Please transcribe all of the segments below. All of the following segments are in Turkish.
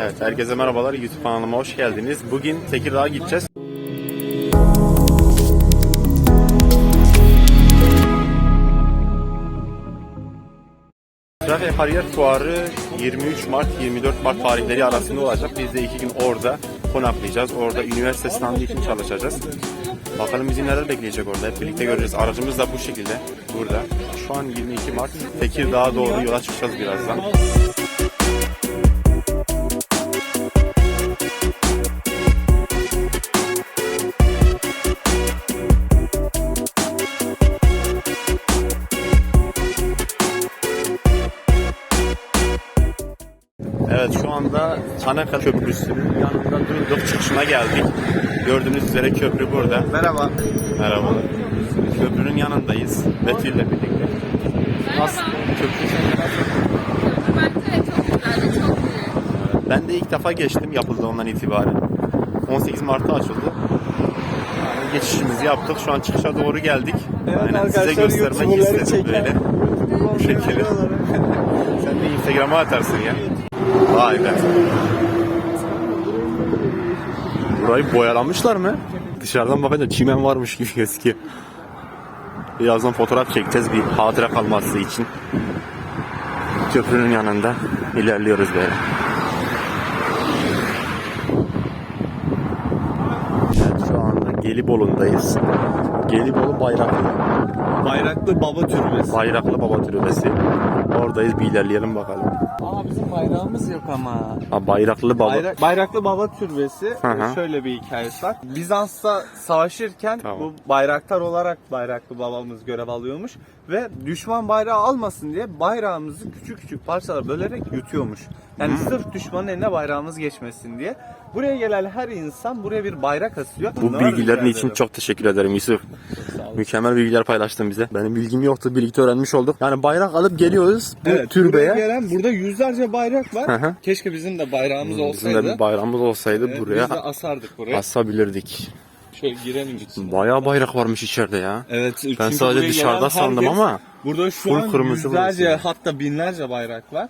Evet, herkese merhabalar. YouTube kanalıma hoş geldiniz. Bugün Tekirdağ'a gideceğiz. Trakya Kariyer Fuarı 23 Mart 24 Mart tarihleri arasında olacak. Biz de iki gün orada konaklayacağız. Orada üniversite sınavı için çalışacağız. Bakalım bizi neler bekleyecek orada. Hep birlikte göreceğiz. Aracımız da bu şekilde burada. Şu an 22 Mart Tekirdağ'a doğru yola çıkacağız birazdan. Evet şu anda Çanakkale Köprüsü'nün yanında durduk. Çıkışına geldik. Gördüğünüz üzere köprü burada. Merhaba. Merhabalar. Köprünün yanındayız. Betül'le birlikte. Nasıl? Köprü. Ben de ilk defa geçtim yapıldı ondan itibaren. 18 Mart'ta açıldı. Yani geçişimizi yaptık. Şu an çıkışa doğru geldik. Aynen size göstermek istedim böyle. Bu şekilde. Sen de Instagram'a atarsın ya. Vay be. Burayı boyalamışlar mı? Dışarıdan bakınca çimen varmış gibi gözüküyor. Birazdan fotoğraf çekeceğiz bir hatıra kalması için. Köprünün yanında ilerliyoruz böyle. Evet, şu anda Gelibolu'ndayız. Gelibolu Bayraklı. Bayraklı Baba Türbesi. Bayraklı Baba Türbesi. Oradayız bir ilerleyelim bakalım. Aa bizim bayrağımız yok ama. Ha, Bayraklı Baba. Bayrak, Bayraklı Baba Türbesi e, şöyle bir hikayesi var. Bizans'ta savaşırken Tamam. bu bayraktar olarak Bayraklı babamız görev alıyormuş ve düşman bayrağı almasın diye bayrağımızı küçük küçük parçalara bölerek yutuyormuş. Yani sırf düşmanın eline bayrağımız geçmesin diye. Buraya gelen her insan buraya bir bayrak asıyor. Bu Bunlar bilgilerin için çok teşekkür ederim Yusuf. Mükemmel bilgiler paylaştın bize. Benim bilgim yoktu. Birlikte öğrenmiş olduk. Yani bayrak alıp geliyoruz bu Evet, buraya türbeye. gelen burada yüzlerce bayrak var. Hı hı. Keşke bizim de bayrağımız Bizim olsaydı. de bir bayrağımız olsaydı Evet, buraya Biz de asardık buraya. asabilirdik. Şöyle girelim içine. Bayağı bayrak varmış içeride ya. Evet. Ben çünkü sadece buraya dışarıda gelen sandım herkes- ama Burada şu full an kırmızı yüzlerce burası. hatta binlerce bayrak var.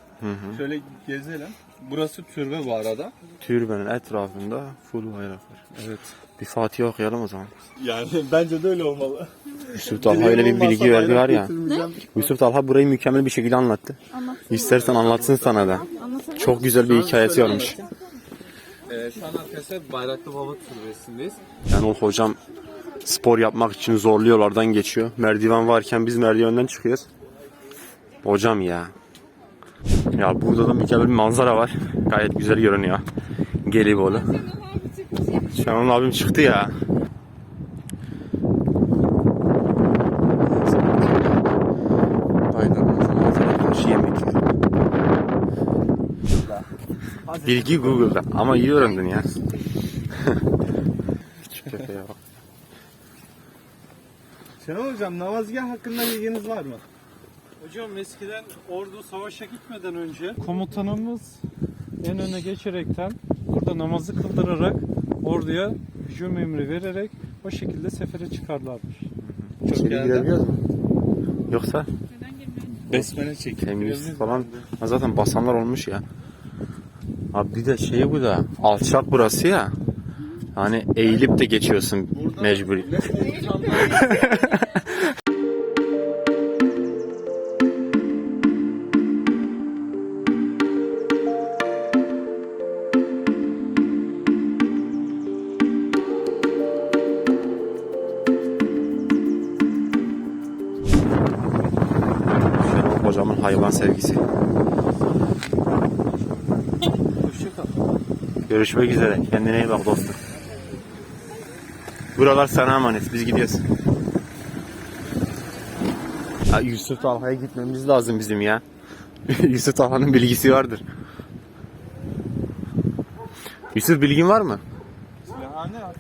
Şöyle gezelim. Burası türbe bu arada. türbenin etrafında full bayrak var. Evet. Bir Fatiha okuyalım o zaman. Yani bence de öyle olmalı. Yusuf Talha öyle bir bilgi verdi var ya. Yusuf Talha burayı mükemmel bir şekilde anlattı. İstersen anlatsın sana da. Çok güzel bir hikayesi varmış. Ee, şu an arkadaşlar Bayraklı Baba Türbesi'ndeyiz. Yani o hocam spor yapmak için zorluyorlardan geçiyor. Merdiven varken biz merdivenden çıkıyoruz. Hocam ya. Ya burada da mükemmel bir manzara var. Gayet güzel görünüyor. Gelibolu. Şenol abim çıktı ya. Aynen manzara karşı yemek yiyor. Bilgi Google'da ama iyi öğrendin ya. Küçük köpeğe bak. Şenol Hocam namazgah hakkında bilginiz var mı? Hocam eskiden ordu savaşa gitmeden önce komutanımız en öne geçerekten burada namazı kıldırarak orduya hücum emri vererek o şekilde sefere çıkarlarmış. Çok İçeri girebiliyoruz mu? Yoksa Besmele çekip. temiz falan. Ha, zaten basanlar olmuş ya. Abi bir de şey bu da alçak burası ya. Hani eğilip de geçiyorsun mecburi. Şenol hocamın hayvan sevgisi. Görüşmek üzere. Kendine iyi bak dostum. Buralar sana emanet. Biz gidiyoruz. Ya Yusuf Talha'ya gitmemiz lazım bizim ya. Yusuf Talha'nın bilgisi vardır. Yusuf bilgin var mı?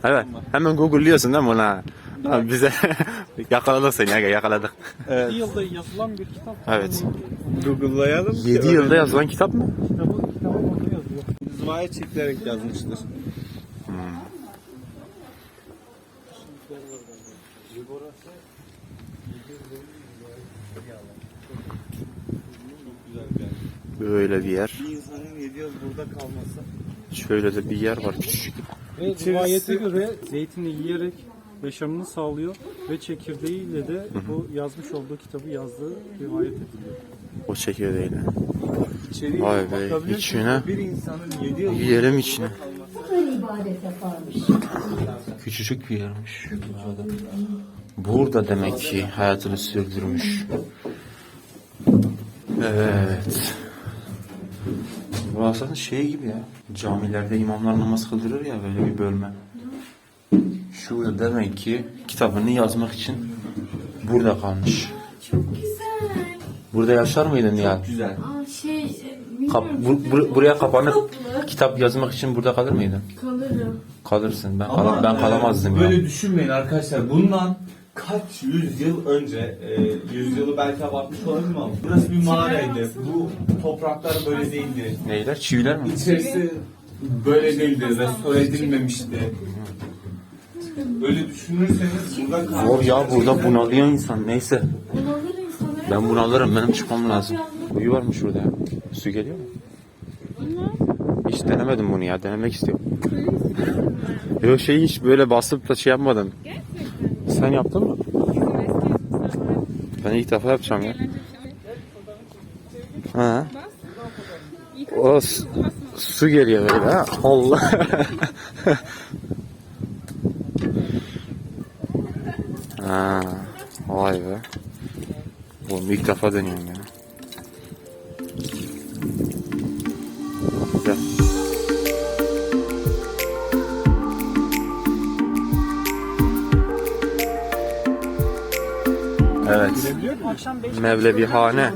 Evet. Hemen Google'lıyorsun değil mi ona? Bize yakaladık seni ya yakaladık. Evet. 7 yılda yazılan bir kitap. Evet. Google'layalım. 7 yılda yazılan kitap mı? Kitabı, Zivaya çekilerek yazmıştır. Yer. Böyle bir yer. Bir insanın 7 yıl burada kalması. Şöyle de bir yer var küçücük. Ve rivayete göre zeytini yiyerek yaşamını sağlıyor ve çekirdeğiyle de bu yazmış olduğu kitabı yazdığı rivayet ediliyor. O çekirdeğiyle. İçeriye Vay be, içine. Bir insanın 7 yıl Yiyelim içine. Böyle ibadet yaparmış. Küçücük bir yermiş. Burada demek ki hayatını sürdürmüş. Evet. Burası şey gibi ya. Camilerde imamlar namaz kıldırır ya böyle bir bölme. Şu demek ki kitabını yazmak için burada kalmış. Çok güzel. Burada yaşar mıydın ya? güzel. Aa şey, e, Kap, bu- bu- buraya kapanıp Tatlı. kitap yazmak için burada kalır mıydın? Kalırım. Kalırsın. Ben kala- ben e, kalamazdım ya. Böyle düşünmeyin arkadaşlar. Bundan kaç yüzyıl önce, e, yüzyılı belki abartmış olabilirim ama burası bir mağaraydı. Bu topraklar böyle değildi. Neyler? Çiviler mi? İçerisi böyle değildi, restore edilmemişti. Böyle düşünürseniz burada kalmış. Zor ya burada bunalıyor insan. Neyse. Bunalır. Ben bunalırım. Benim çıkmam lazım. Uyu var mı şurada? Su geliyor mu? Hiç denemedim bunu ya. Denemek istiyorum. Yok şey hiç böyle basıp da şey yapmadım. Sen yaptın mı? Ben ilk defa yapacağım ya. Ha. O su, su geliyor böyle ha. Allah. ha. Vay be. Oğlum ilk defa deniyorum ya. Güzel. Evet. Mevlevihane.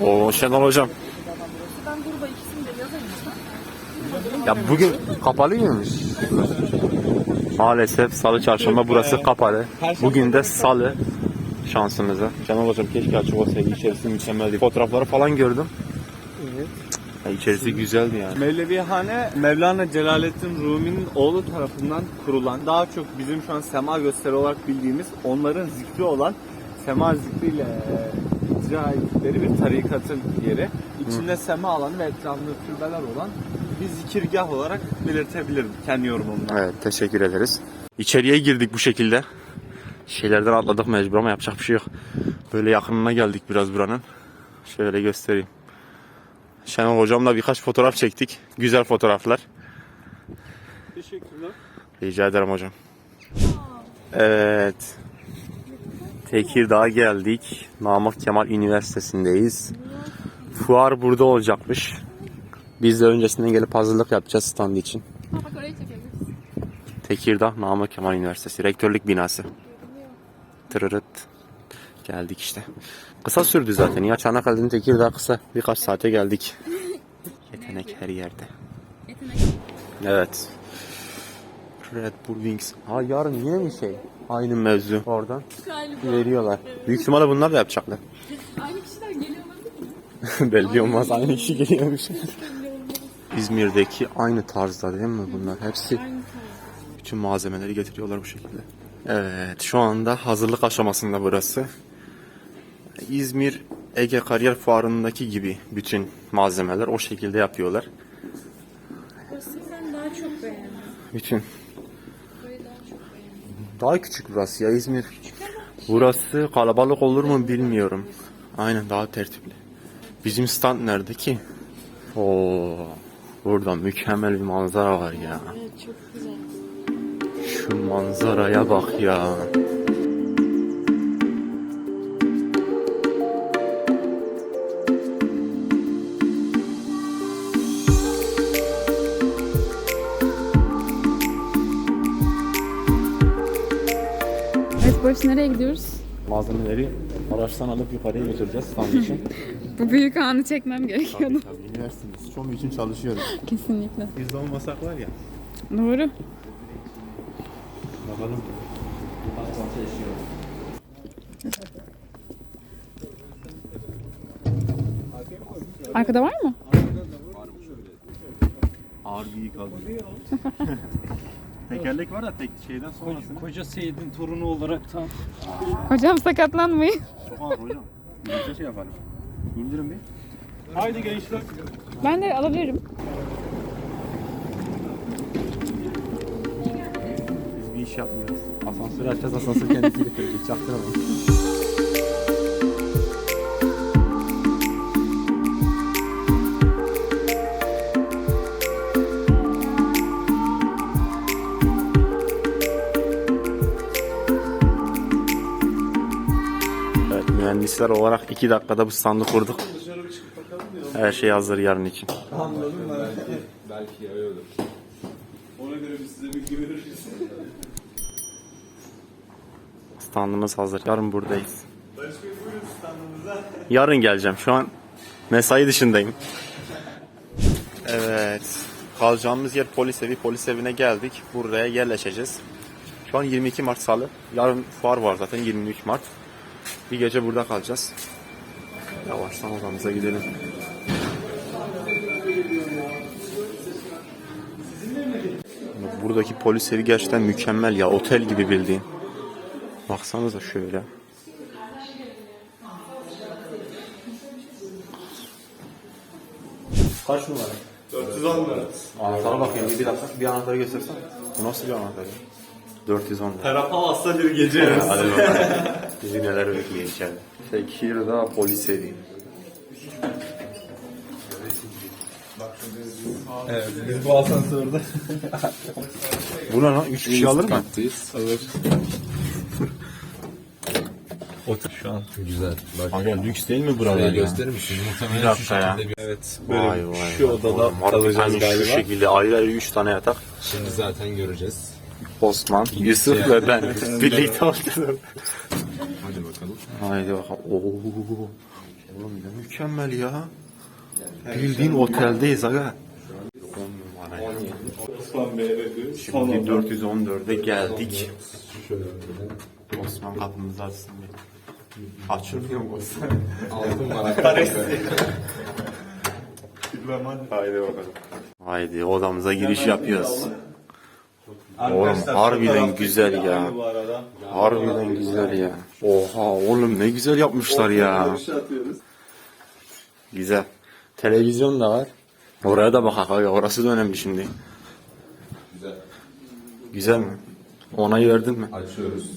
O Şenol hocam. Ya bugün kapalıymış. Maalesef salı çarşamba burası kapalı. Bugün de salı şansımıza. Şenol hocam keşke açık olsaydı. İçerisi mükemmeldi. Fotoğrafları falan gördüm. Evet. Ya içerisi güzeldi yani. Mevlevihane Mevlana Celaleddin Rumi'nin oğlu tarafından kurulan daha çok bizim şu an sema gösteri olarak bildiğimiz onların zikri olan sema zikriyle icra ettikleri bir tarikatın yeri. İçinde sema alanı ve etrafında türbeler olan bir zikirgah olarak belirtebilirim kendi yorumumla. Evet teşekkür ederiz. İçeriye girdik bu şekilde. Şeylerden atladık mecbur ama yapacak bir şey yok. Böyle yakınına geldik biraz buranın. Şöyle göstereyim. Şenol hocamla birkaç fotoğraf çektik. Güzel fotoğraflar. Teşekkürler. Rica ederim hocam. Evet. Tekirdağ'a geldik. Namık Kemal Üniversitesi'ndeyiz. Fuar burada olacakmış. Biz de öncesinden gelip hazırlık yapacağız stand için. Bak orayı çekebiliriz. Tekirdağ Namık Kemal Üniversitesi Rektörlük binası. Tırırıt. Geldik işte. Kısa sürdü zaten ya Çanakkale'den Tekirdağ kısa. Birkaç saate geldik. Yetenek her yerde. Yetenek. Evet. Red Bull Wings. Ha yarın yine mi şey? Aynı mevzu. Oradan Galiba. veriyorlar. Büyük ihtimalle bunlar da yapacaklar. Aynı kişiler geliyor olabilir mi? Belli olmaz aynı kişi geliyormuş. İzmir'deki aynı tarzda değil mi bunlar? Hepsi bütün malzemeleri getiriyorlar bu şekilde. Evet şu anda hazırlık aşamasında burası. İzmir Ege Kariyer Fuarı'ndaki gibi bütün malzemeler o şekilde yapıyorlar. Burası sen daha çok beğendin. Bütün. Burayı daha çok. Daha küçük burası ya İzmir. Burası kalabalık olur mu bilmiyorum. Aynen daha tertipli. Bizim stand nerede ki? Oo, burada mükemmel bir manzara var ya. Evet çok güzel. Şu manzaraya bak ya. Evet Barış nereye gidiyoruz? Malzemeleri araçtan alıp yukarıya götüreceğiz stand için. Bu büyük anı çekmem gerekiyordu. Tabii üniversitemiz. Çoğu için çalışıyoruz. Kesinlikle. Biz de olmasak var ya. Doğru. Bakalım. Arkada var mı? Ağır bir yük aldı. Tekerlek var da tek şeyden sonrasını. Koca Seyit'in torunu olarak tam Hocam sakatlanmayın. Çok ağır hocam. Birlikte şey yapalım. İndirin bir. Haydi gençler. Ben de alabilirim. Biz bir iş yapmıyoruz. Asansör açacağız, asansör kendisi getirecek. Çaktırmayın. Mühendisler olarak iki dakikada bu standı kurduk. Her şey hazır yarın için. Standımız hazır. Yarın buradayız. Yarın geleceğim. Şu an mesai dışındayım. Evet. Kalacağımız yer polis evi. Polis evine geldik. Buraya yerleşeceğiz. Şu an 22 Mart Salı. Yarın fuar var zaten 23 Mart. Bir gece burada kalacağız. Yavaştan odamıza gidelim. Buradaki polis evi gerçekten mükemmel ya. Otel gibi bildiğin. Baksanıza şöyle. Kaç numara? 410 numara. Anahtara bakayım bir, bir dakika. Bir anahtarı göstersen. Bu nasıl bir anahtar ya? 410 lira. Terapa hasta bir gece. Hadi bakalım. Bizi neler bekliyor içeride. Tekirdağ polis evi. Evet, biz bu asansörde. Bu ne lan? 3 kişi alır mı? Alır. Otur şu an. Güzel. Bak Aga lüks değil mi buralar ya? gösterir misin? Bir Muhtemelen şu dakika ya. bir... Evet, böyle Vay vay. şu vay. odada Oğlum, harbiden kalacağız şu galiba. şekilde ayrı ayrı 3 tane yatak. Şimdi zaten göreceğiz. Osman, Yusuf ve ben birlikte oturuyoruz. Haydi bakalım. Oo. Oğlum ne mükemmel ya. Bildiğin oteldeyiz aga. 10 numara ya. Osman Bey dedi. Şimdi 414'e geldik. Osman kapımızı açsın bir. Açılmıyor mu Osman? Altın var. Haydi bakalım. Haydi odamıza giriş yapıyoruz. Arkadaşlar, harbiden fotoğraf güzel ya. arada. Harbiden güzel ya. Oha oğlum ne güzel yapmışlar ya. Şey. Güzel. Televizyon da var. Oraya da bak abi. Orası da önemli şimdi. Güzel. Güzel mi? Onayı verdin mi? Açıyoruz.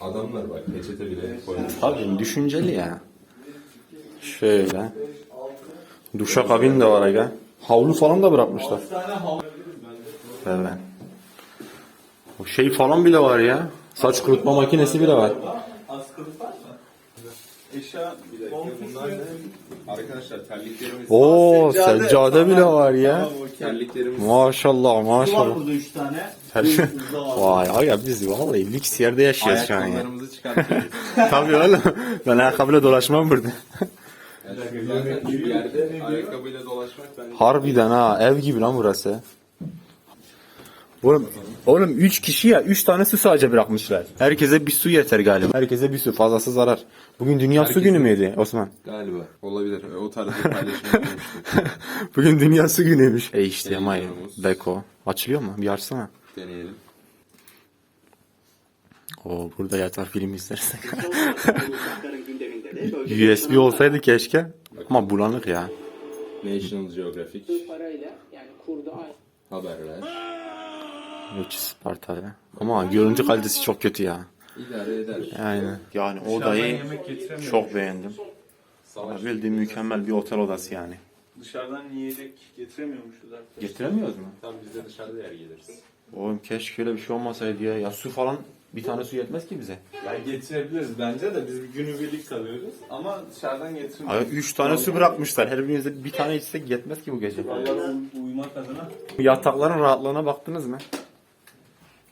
Adamlar bak peçete bile koymuş. Tabii düşünceli ya. Şöyle. Duşakabin de var aga. Havlu falan da bırakmışlar. Evet. O şey falan bile var ya. Saç kurutma makinesi bile var. var mı? Eşya Arkadaşlar terliklerimiz Oo Seccade. seccade bile var ya. terliklerimiz Maşallah var maşallah. burada 3 tane. Vay aga biz vallahi lüks yerde yaşıyoruz şu an ya. ayakkabılarımızı çıkartıyoruz. Tabii oğlum. Ben ayakkabıyla dolaşmam burada. Yani bir yerde ayakkabıyla dolaşmak bence Harbiden ha ev gibi lan burası. Oğlum, oğlum 3 kişi ya 3 tane su sadece bırakmışlar. Herkese bir su yeter galiba. Herkese bir su fazlası zarar. Bugün dünya su günü müydü Osman? galiba olabilir. O tarz bir paylaşım yapmıştık. Bugün dünya su günüymüş. HDMI, Televizyonumuz. Beko. Açılıyor mu? Bir açsana. Deneyelim. Oo burada yatar film izlersek. USB olsaydı keşke. Ama bulanık ya. National Geographic parayla yani kurdu aynı. Haberler. 3 Sparta ya. Ama görüntü kalitesi çok kötü ya. İdare eder. Aynen. Yani odayı çok beğendim. Savaş. Bildiğin mükemmel bir otel odası yani. Dışarıdan yiyecek getiremiyormuşuz artık. Getiremiyoruz mu? Tam biz de dışarıda yer geliriz. Oğlum keşke öyle bir şey olmasaydı ya. Ya su falan bir tane su yetmez ki bize. Yani getirebiliriz bence de biz bir günübirlik kalıyoruz ama dışarıdan getirmiyoruz. Abi 3 tane su bırakmışlar. Her birimize bir tane içsek yetmez ki bu gece. Vallahi uy- uyumak adına. Yatakların rahatlığına baktınız mı?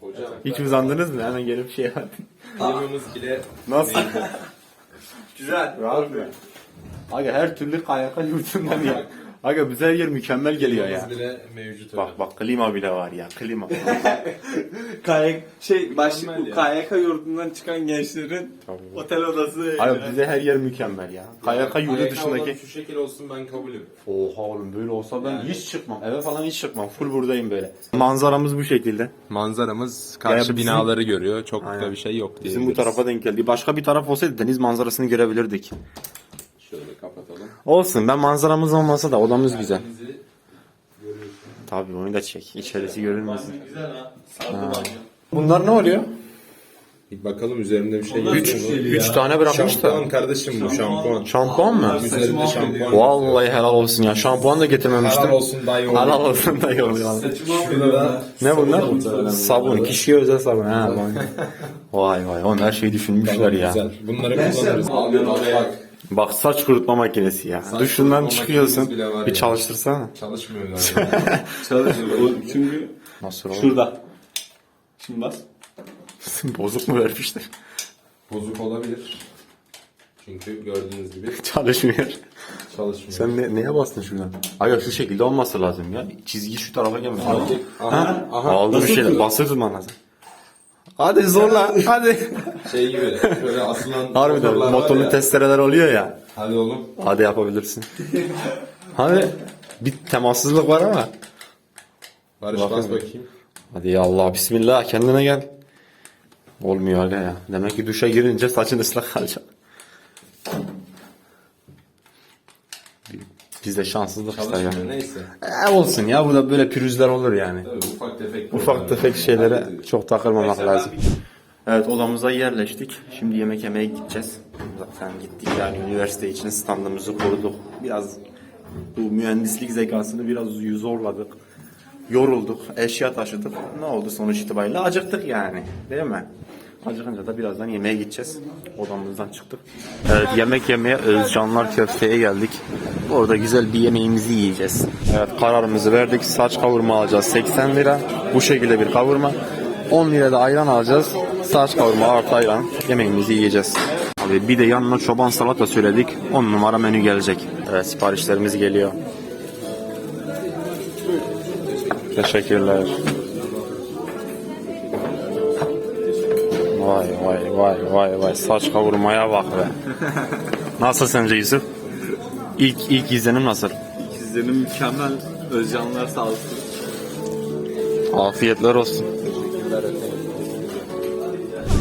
Hocam Hiç uzandınız mı? Hemen gelip şey yaptım. klimamız bile Nasıl? Güzel. Rahat mı? Aga her türlü kayaka yurtundan ya. Aga bize her yer mükemmel geliyor ya. bile mevcut. Bak bak klima bile var ya klima. Kayak şey başlık Mükemmel bu ya. KYK yurdundan çıkan gençlerin Tabii. otel odası. Aga bize her yer mükemmel ya. Kayaka yurdu Ayakkabı dışındaki. Şu şekil olsun ben kabulüm. Oha oğlum böyle olsa ben hiç çıkmam. Eve falan hiç çıkmam. Full buradayım böyle. Manzaramız bu şekilde. Manzaramız karşı karşı bizim- binaları görüyor. Çok Aynen. da bir şey yok Bizim bu tarafa denk geldi. Başka bir taraf olsaydı deniz manzarasını görebilirdik. Şöyle kapatalım. Olsun ben manzaramız olmasa da odamız güzel. Tabii onu da çek. İçerisi görünmesin. Ha. Bunlar ne oluyor? Bir bakalım üzerinde bir şey yok. Üç, üç tane bırakmış Şampuan da. kardeşim bu şampuan. Şampuan mı? Üzerinde şampuan. Vallahi helal olsun ya. Şampuan da getirmemiştim. Helal olsun dayı oğlum. Helal olsun da yol ya. Ne bunlar? Sabun. Kişiye özel sabun. Ha, vay vay. Onlar her şeyi düşünmüşler ya. güzel. Bunları kullanırız. Abi bak. Bak saç kurutma makinesi ya. Duşundan kurutma çıkıyorsun. makinesi bile var Bir ya. çalıştırsana. Çalışmıyor galiba. Çalışıyor. O çünkü Nasıl oldu? şurada. Şimdi bas. Bozuk mu vermişler? Bozuk olabilir. Çünkü gördüğünüz gibi Çalışmıyor. çalışmıyor. Sen ne, neye bastın şuradan? Aga şu şekilde olması lazım ya. Çizgi şu tarafa gelmesi lazım. Aha, aha. Aldı bir şeyler. Basır tutman lazım. Hadi zorla. Hadi. Şey gibi şöyle asılan Harbiden motorlar var motorlu ya. testereler oluyor ya. Hadi oğlum. Hadi yapabilirsin. Hani bir temassızlık var ama. Barış bas bakayım. Hadi ya Allah bismillah kendine gel. Olmuyor aga ya. Demek ki duşa girince saçın ıslak kalacak. Bizde şanssızlık işte ya. Çalışmıyor neyse. E, olsun ya bu da böyle pürüzler olur yani. Tabii ufak tefek. Ufak tefek şeylere çok takılmamak lazım. Evet odamıza yerleştik. Şimdi yemek yemeye gideceğiz. Zaten gittik yani üniversite için standımızı kurduk. Biraz bu mühendislik zekasını biraz zorladık. Yorulduk, eşya taşıdık. Ne oldu sonuç itibariyle? Acıktık yani. Değil mi? Acıkınca da birazdan yemeğe gideceğiz. Odamızdan çıktık. Evet yemek yemeye Özcanlar Köfte'ye geldik. Orada güzel bir yemeğimizi yiyeceğiz. Evet kararımızı verdik. Saç kavurma alacağız 80 lira. Bu şekilde bir kavurma. 10 lira da ayran alacağız. Saç kavurma artı ayran. Yemeğimizi yiyeceğiz. Abi bir de yanına çoban salata söyledik. 10 numara menü gelecek. Evet siparişlerimiz geliyor. Teşekkürler. Vay vay vay vay vay saç kavurmaya bak be. Nasıl sence Yusuf? İlk ilk izlenim nasıl? İkizlerim mükemmel. Özcanlar sağ olsun. Afiyetler olsun.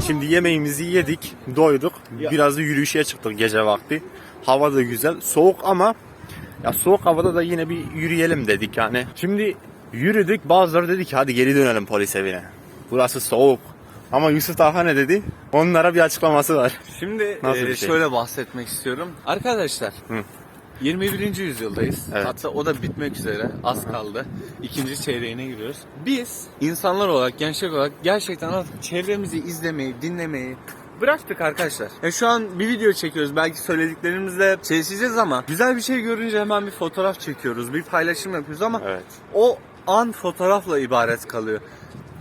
Şimdi yemeğimizi yedik, doyduk. Biraz da yürüyüşe çıktık gece vakti. Hava da güzel, soğuk ama ya soğuk havada da yine bir yürüyelim dedik yani. Şimdi yürüdük, bazıları dedi ki hadi geri dönelim polis evine. Burası soğuk. Ama Yusuf Taha ne dedi? Onlara bir açıklaması var. Şimdi Nasıl e, bir şey? şöyle bahsetmek istiyorum. Arkadaşlar Hı. 21. yüzyıldayız. Evet. Hatta o da bitmek üzere. Az kaldı. İkinci çeyreğine giriyoruz. Biz insanlar olarak, gençler olarak gerçekten artık çevremizi izlemeyi, dinlemeyi bıraktık arkadaşlar. Ya şu an bir video çekiyoruz. Belki söylediklerimizle çelişeceğiz ama güzel bir şey görünce hemen bir fotoğraf çekiyoruz. Bir paylaşım yapıyoruz ama Evet. o an fotoğrafla ibaret kalıyor.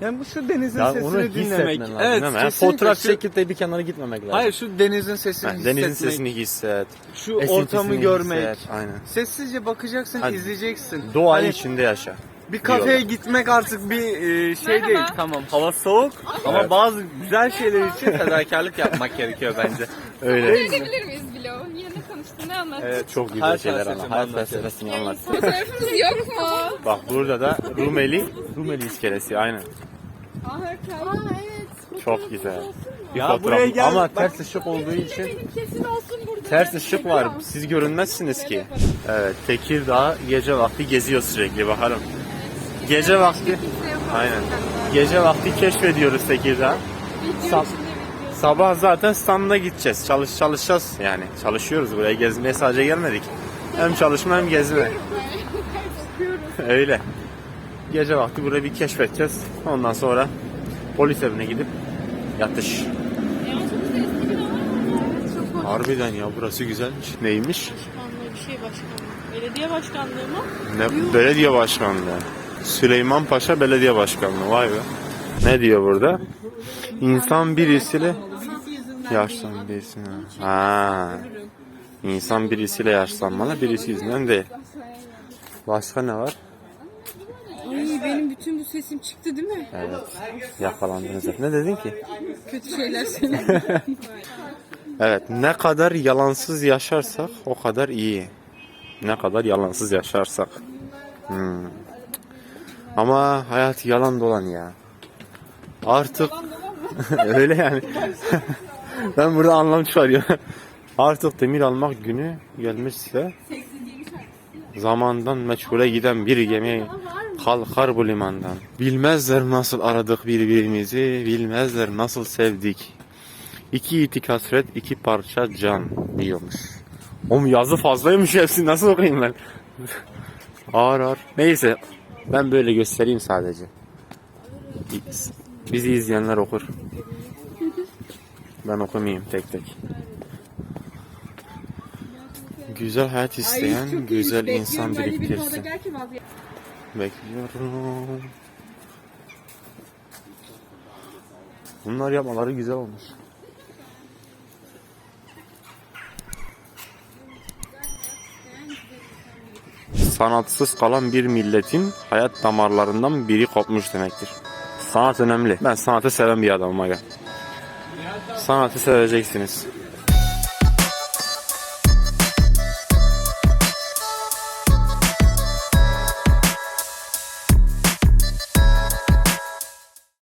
Yani bu şu denizin Ya sesini onu dinlemek. hissetmen lazım evet, değil mi? Yani kesinlikle fotoğraf şu- çekip de bir kenara gitmemek lazım. Hayır şu denizin sesini Ha, denizin hissetmek, sesini hisset. şu esintisini ortamı görmek. hisset, Aynen. Sessizce bakacaksın, Hadi. izleyeceksin. Doğa Hani içinde yaşa. bir kafeye gitmek artık bir e, şey Merhaba. değil. Tamam hava soğuk ama Evet. bazı güzel şeyler için fedakarlık yapmak gerekiyor bence. Öyle. Görebilir miyiz Bilo? Yeni tanıştın ne anlat? Evet, Çok güzel Her şeyler felsefeni ama. Hayat anlatıyor. felsefesini anlat. Fotoğrafımız yok mu? Bak burada da Rumeli, Rumeli iskelesi aynen. Aa evet. Çok güzel. Ya fotoğraf- buraya gel, Ama bak. ters ışık olduğu için Benim kesin olsun burada. ters ışık var. Siz görünmezsiniz ki. Evet, Tekirdağ gece vakti geziyor sürekli bakalım. Gece vakti aynen. Gece vakti keşfediyoruz Tekirdağ. Sab- sabah zaten standına gideceğiz. Çalış çalışacağız yani. Çalışıyoruz buraya gezmeye sadece gelmedik. Hem çalışma hem gezme. Öyle. Gece vakti burayı bir keşfedeceğiz. Ondan sonra polis evine gidip yatış. Harbiden ya burası güzelmiş. Neymiş? Bir şey başkanlığı. Belediye başkanlığı mı? Ne, belediye başkanlığı. Süleyman Paşa Belediye Başkanlığı. Vay be. Ne diyor burada? İnsan birisiyle yaşlan birisine. Ha. İnsan birisiyle yaşlanmalı, birisi yüzünden değil. Başka ne var? Benim bütün bu sesim çıktı değil mi? Evet. Yakalandınız. Ne dedin ki? Kötü şeyler söyle. Evet. Ne kadar yalansız yaşarsak o kadar iyi. Ne kadar yalansız yaşarsak. Hmm. Ama hayat yalan dolan ya. Artık öyle yani. ben burada anlam çıkarıyorum. Artık demir almak günü gelmişse zamandan meçhule giden bir gemi kalkar bu limandan. Bilmezler nasıl aradık birbirimizi, bilmezler nasıl sevdik. İki itik hasret, iki parça can diyormuş. Oğlum yazı fazlaymış hepsi nasıl okuyayım ben? ağır ağır. Neyse ben böyle göstereyim sadece. Bizi izleyenler okur. Ben okumayayım tek tek. Güzel hayat isteyen güzel insan biriktirsin. Bekliyorum. Bunlar yapmaları güzel olmuş. Sanatsız kalan bir milletin hayat damarlarından biri kopmuş demektir. Sanat önemli. Ben sanatı seven bir adamım aga. Sanatı seveceksiniz.